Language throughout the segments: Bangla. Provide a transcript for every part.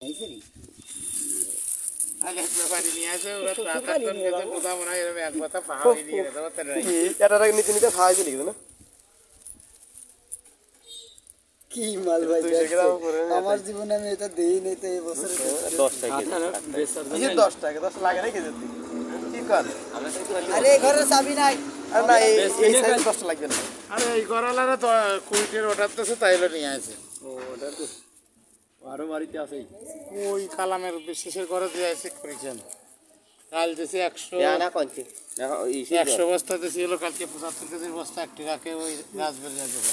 নিচে নিচে না কি মাল ভাই আমার জীবনে আমি এটা দেই নাই তো এই বছরে দশ টাকা দশ টাকা দশ লাগে কি কর? আরে এই চাবি নাই। আর না এই এই সাইজ দশটা লাগবে না। আরে এই তো কুইটের অর্ডার দিতেছে তাইলে নিয়ে আসে। আরও বাড়িতে আছে ওই কালামের বিশেষের ঘরে দিয়ে আসে করেছেন। কাল দিয়েছে একশো একশো বস্তা দিয়েছিল কালকে পঁচাত্তর কেজির বস্তা এক টাকাকে ওই গাছ বেরিয়ে যাবে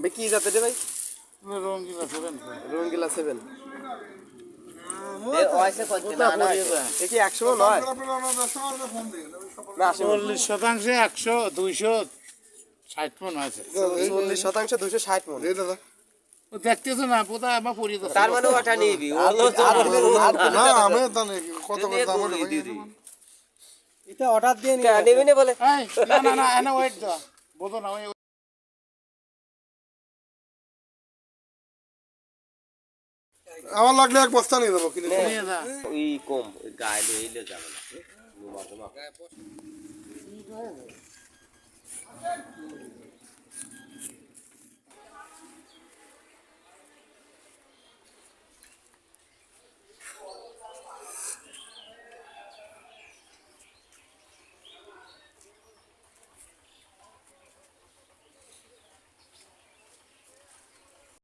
ভাই কি জাতের রে ভাই? রঙ্গিলা সেভেন। ওয়াইসে কনছি না না এ কি একশো নয়? না আসে চল্লিশ শতাংশে একশো দুইশো ষাট মন আছে চল্লিশ শতাংশ দুশো ষাট মন। ও দেখতেছো না পোতা আমার তার মানে ওটা নিবি না আমি জানি কত এটা অর্ডার দিয়ে নিবি। না বলে। না না না এনে ওয়েট দাও না আমার লাগলে এক বস্তা নিয়ে দেবো কিনে নিয়ে যা। ওই কম গায়ে লইলে যাবে না।